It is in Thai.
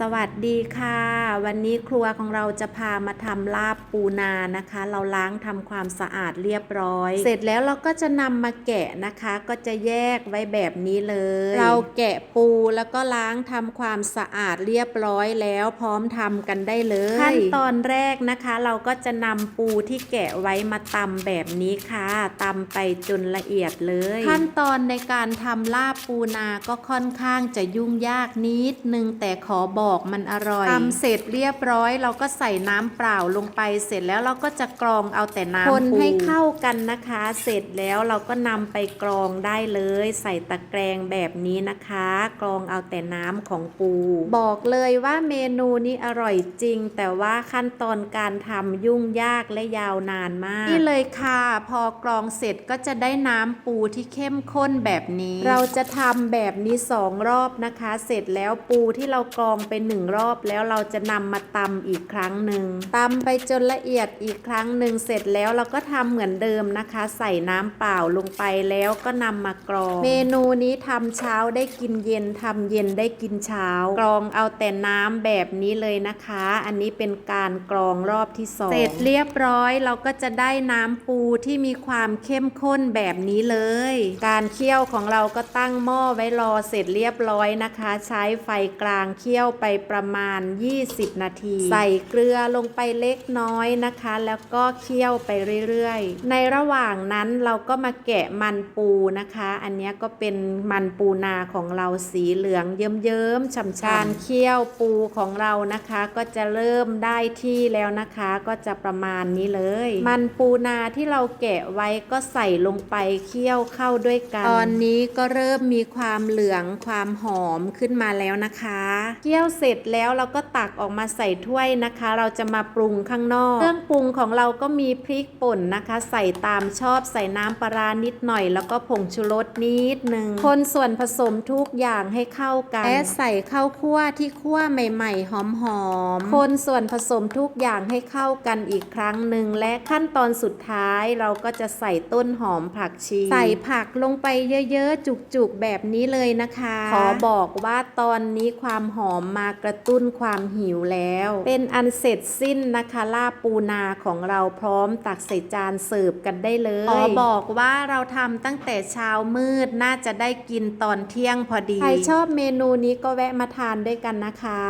สวัสดีค่ะ วันนี้ครัวของเราจะพามาทำลาบปูนานะคะ เราล้างทำความสะอาดเรียบร้อย เสร็จแล้วเราก็จะนำมาแกะนะคะ ก็จะแยกไว้แบบนี้เลย เราแกะปูแล้วก็ล้างทำความสะอาดเรียบร้อยแล้วพร้อมทำกันได้เลย ขั้นตอนแรกนะคะ เราก็จะนำปูที่แกะไว้มาตำแบบนี้ค่ะตำไปจนละเอียดเลย ขั้นตอนในการทำลาบปูนาก็ค่อนข้างจะยุ่งยากนิดนึงแต่ขอบอกมันอร่อยทำเสร็จเรียบร้อย เราก็ใส่น้ำเปล่าลงไปเสร็จแล้วเราก็จะกรองเอาแต่น้ำคนให้เข้ากันนะคะ เสร็จแล้วเราก็นำไปกรองได้เลย ใส่ตะแกรงแบบนี้นะคะ กรองเอาแต่น้ำของปู บอกเลยว่าเมนูนี้อร่อยจริง แต่ว่าขั้นตอนการทำยุ่งยากและยาวนานมากนี่เลยค่ะ พอกรองเสร็จก็จะได้น้ำปูที่เข้มข้นแบบนี้ เราจะทำแบบนี้สองรอบนะคะ เสร็จแล้วปูที่เรากรองไปหนึ่งรอบแล้วเราจะนำมาตำอีกครั้งหนึ่งตำไปจนละเอียดอีกครั้งหนึ่งเสร็จแล้วเราก็ทำเหมือนเดิมนะคะ ใส่น้ำเปล่าลงไปแล้วก็นำมากรอง เมนูนี้ทำเช้าได้กินเย็นทำเย็นได้กินเช้ากรองเอาแต่น้ำแบบนี้เลยนะคะ อันนี้เป็นการกรองรอบที่สองเสร็จเรียบร้อยเราก็จะได้น้ำปูที่มีความเข้มข้นแบบนี้เลย การเคี่ยวของเราก็ตั้งหม้อไว้รอเสร็จเรียบร้อยนะคะ ใช้ไฟกลางเคี่ยวไปประมาณ 20 นาที ใส่เกลือลงไปเล็กน้อยนะคะ แล้วก็เคี่ยวไปเรื่อยๆ ในระหว่างนั้นเราก็มาแกะมันปูนะคะ อันเนี้ยก็เป็นมันปูนาของเราสีเหลืองเยิ้มๆฉ่ำๆการเคี่ยวปูของเรานะคะ ก็จะเริ่มได้ที่แล้วนะคะ ก็จะประมาณนี้เลย มันปูนาที่เราแกะไว้ก็ใส่ลงไปเคี่ยวเข้าด้วยกัน ตอนนี้ก็เริ่มมีความเหลืองความหอมขึ้นมาแล้วนะคะเคี่ยวเสร็จแล้วเราก็ตักออกมาใส่ถ้วยนะคะ เราจะมาปรุงข้างนอก เครื่องปรุงของเราก็มีพริกป่นนะคะ ใส่ตามชอบใส่น้ำปลาร้านิดหน่อย แล้วก็ผงชูรสนิดหนึ่งคนส่วนผสมทุกอย่างให้เข้ากันและใส่ข้าวคั่วที่คั่วใหม่ ๆ หอมๆคนส่วนผสมทุกอย่างให้เข้ากันอีกครั้งหนึ่งและขั้นตอนสุดท้ายเราก็จะใส่ต้นหอมผักชี ใส่ผักลงไปเยอะๆจุกๆแบบนี้เลยนะคะ ขอบอกว่าตอนนี้ความหอมมากระตุ้นความหิวแล้ว เป็นอันเสร็จสิ้นนะคะลาบปูนาของเราพร้อมตักใส่จานเสิร์ฟกันได้เลยขอบอกว่าเราทำตั้งแต่เช้ามืดน่าจะได้กินตอนเที่ยงพอดี ใครชอบเมนูนี้ก็แวะมาทานด้วยกันนะคะ